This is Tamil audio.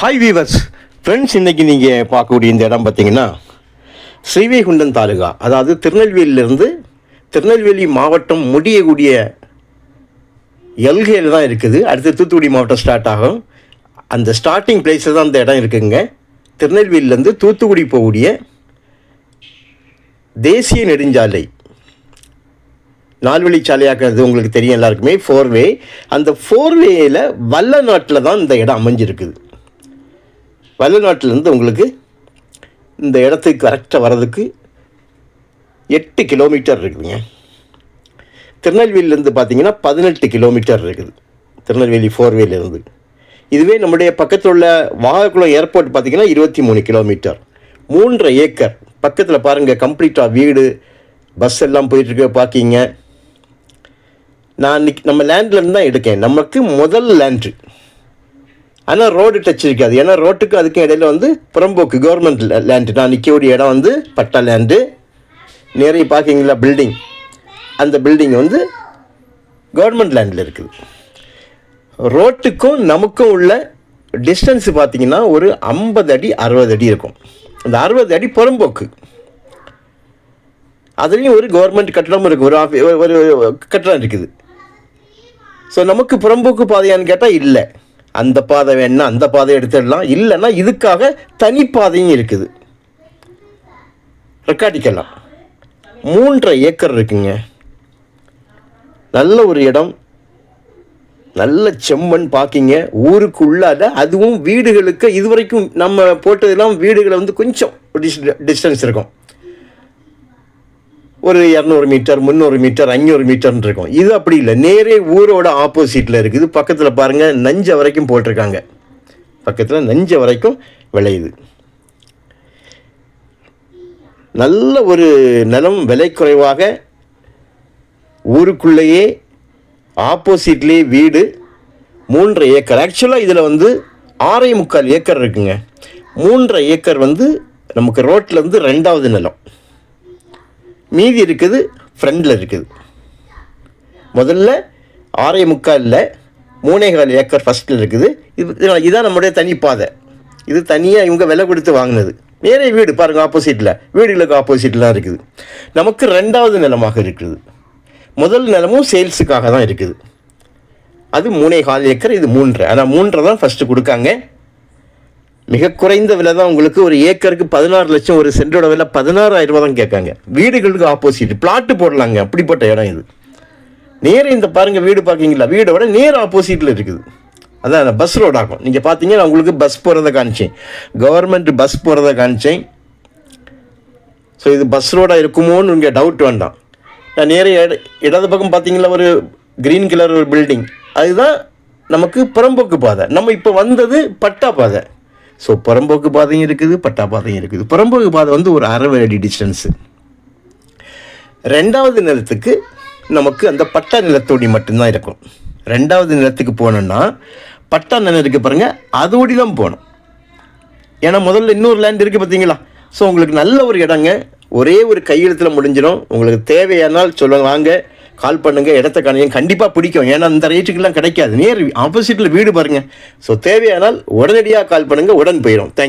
ஹாய் வீவர்ஸ் ஃப்ரெண்ட்ஸ் இன்றைக்கி நீங்கள் பார்க்கக்கூடிய இந்த இடம் பார்த்தீங்கன்னா ஸ்ரீவைகுண்டம் தாலுகா. அதாவது திருநெல்வேலியிலேருந்து திருநெல்வேலி மாவட்டம் முடியக்கூடிய எல்கையில் தான் இருக்குது. அடுத்து தூத்துக்குடி மாவட்டம் ஸ்டார்ட் ஆகும். அந்த ஸ்டார்டிங் பிளேஸில் தான் அந்த இடம் இருக்குதுங்க திருநெல்வேலியிலேருந்து தூத்துக்குடி போகக்கூடிய தேசிய நெடுஞ்சாலை. நால்வழி சாலையாக்குறது உங்களுக்கு தெரியும் எல்லாருக்குமே ஃபோர்வே அந்த ஃபோர்வேயில் வல்ல நாட்டில் தான் இந்த இடம் அமைஞ்சிருக்குது. வல்லநாட்டிலேருந்து உங்களுக்கு இந்த இடத்துக்கு கரெக்டாக வர்றதுக்கு எட்டு கிலோமீட்டர் இருக்குதுங்க. திருநெல்வேலியிலேருந்து பார்த்தீங்கன்னா பதினெட்டு கிலோமீட்டர் இருக்குது. திருநெல்வேலி ஃபோர்வேலேருந்து இதுவே நம்முடைய பக்கத்தில் உள்ள வாகக்குளம் ஏர்போர்ட் பார்த்திங்கன்னா இருபத்தி மூணு கிலோமீட்டர் மூன்றரை ஏக்கர். பக்கத்தில் பாருங்கள் கம்ப்ளீட்டாக வீடு பஸ் எல்லாம் போயிட்டுருக்கு பார்க்கிங்க நான் இன்னைக்கு நம்ம லேண்ட்லேருந்து தான் எடுக்கேன் நமக்கு முதல் லேண்டு ஆனால் ரோடு டச் இருக்காது. ஏன்னா ரோட்டுக்கு அதுக்கும் இடையில வந்து புறம்போக்கு கவர்மெண்ட் லேண்டு நான் நிற்கக்கூடிய இடம் வந்து பட்டா லேண்டு நிறைய பார்க்கிங்களா பில்டிங் அந்த பில்டிங் வந்து கவர்மெண்ட் லேண்டில் இருக்குது. ரோட்டுக்கும் நமக்கும் உள்ள டிஸ்டன்ஸ் பார்த்திங்கன்னா ஒரு ஐம்பது அடி அறுபது அடி இருக்கும். அந்த அறுபது அடி புறம்போக்கு. அதுலேயும் ஒரு கவர்மெண்ட் கட்டடம் இருக்குது ஒரு ஆஃபி ஒரு ஒரு கட்டடம் இருக்குது. ஸோ நமக்கு புறம்போக்கு பாதையான்னு கேட்டால் இல்லை. அந்த பாதை வேணா அந்த பாதையை எடுத்துடலாம். இல்லைன்னா இதுக்காக தனிப்பாதையும் இருக்குது. ரெக்கார்டிக்கலாம். மூன்றரை ஏக்கர் இருக்குங்க. நல்ல ஒரு இடம். நல்ல செம்மண் பார்க்கிங்க ஊருக்குள்ளாத அதுவும் வீடுகளுக்கு இதுவரைக்கும் நம்ம போட்டதெல்லாம் வீடுகளை வந்து கொஞ்சம் டிஸ்டன்ஸ் இருக்கும். ஒரு இரநூறு மீட்டர் முந்நூறு மீட்டர் ஐநூறு மீட்டர்னு இருக்கும். இது அப்படி இல்லை. நேரே ஊரோட ஆப்போசிட்டில் இருக்குது. பக்கத்தில் பாருங்கள் நஞ்ச வரைக்கும் போட்டிருக்காங்க. பக்கத்தில் நஞ்ச வரைக்கும் விளையுது. நல்ல ஒரு நிலம் விலை குறைவாக ஊருக்குள்ளேயே ஆப்போசிட்லேயே வீடு மூன்றரை ஏக்கர். ஆக்சுவலாக இதில் வந்து ஆறே முக்கால் ஏக்கர் இருக்குங்க. மூன்றரை ஏக்கர் வந்து நமக்கு ரோட்டில் வந்து ரெண்டாவது நிலம். மீதி இருக்குது ஃப்ரண்டில் இருக்குது. முதல்ல ஆறே முக்காலில் மூணே கால் ஏக்கர் ஃபஸ்ட்டில் இருக்குது. இது இதுதான் நம்முடைய தனிப்பாதை இது தனியாக இவங்க விலை கொடுத்து வாங்கினது. நேரே வீடு பாருங்கள் ஆப்போசிட்டில் வீடுகளுக்கு ஆப்போசிட்லாம் இருக்குது. நமக்கு ரெண்டாவது நிலமாக இருக்குது. முதல் நிலமும் சேல்ஸுக்காக தான் இருக்குது. அது மூணே கால் ஏக்கர் இது மூன்றரை ஆனால் மூன்றரை தான் ஃபஸ்ட்டு கொடுக்காங்க. மிக குறைந்த விலை தான் உங்களுக்கு ஒரு ஏக்கருக்கு பதினாறு லட்சம் ஒரு சென்டோட விலை பதினாறாயிரம் ரூபா தான் கேட்காங்க. வீடுகளுக்கு ஆப்போசிட் பிளாட்டு போடலாங்க. அப்படிப்பட்ட இடம் இது. நேர இந்த பாருங்கள் வீடு பார்க்கிங்களா? வீடை விட நேர் ஆப்போசிட்டில் இருக்குது. அதான் பஸ் ரோட் ஆகும். நீங்கள் பார்த்தீங்கன்னா உங்களுக்கு பஸ் போகிறத காமிச்சேன் கவர்மெண்ட் பஸ் போகிறத காமிச்சேன் ஸோ இது பஸ் ரோடாக இருக்குமோன்னு இங்கே டவுட் வேண்டாம். நான் நேர இட இடது பக்கம் பார்த்தீங்களா ஒரு க்ரீன் கலர் ஒரு பில்டிங் அதுதான் நமக்கு புறம்போக்கு பாதை. நம்ம இப்போ வந்தது பட்டா பாதை. ஸோ புறம்போக்கு பாதையும் இருக்குது பட்டா பாதையும் இருக்குது. புறம்போக்கு பாதை வந்து ஒரு அரை அடி டிஸ்டன்ஸு ரெண்டாவது நிலத்துக்கு நமக்கு அந்த பட்டா நிலத்தோடி மட்டும்தான் இருக்கும். ரெண்டாவது நிலத்துக்கு போனோன்னா பட்டா நிலம் இருக்குது பாருங்கள் அதோடி தான் போகணும். ஏன்னா முதல்ல இன்னொரு லேண்ட் இருக்குது பார்த்தீங்களா ஸோ உங்களுக்கு நல்ல ஒரு இடங்க ஒரே ஒரு கையெழுத்தில் முடிஞ்சிடும். உங்களுக்கு தேவையானால் சொல்லுவாங்க வாங்க. கால் பண்ணுங்கள் இடத்த காணுங்க. கண்டிப்பாக பிடிக்கும். ஏன்னா அந்த ரேட்டுக்கெல்லாம் கிடைக்காது. நேர் ஆப்போசிட்டில் வீடு பாருங்கள் ஸோ தேவையானால் உடனடியாக கால் பண்ணுங்கள் உடன் போயிடும் தேங்க்யூ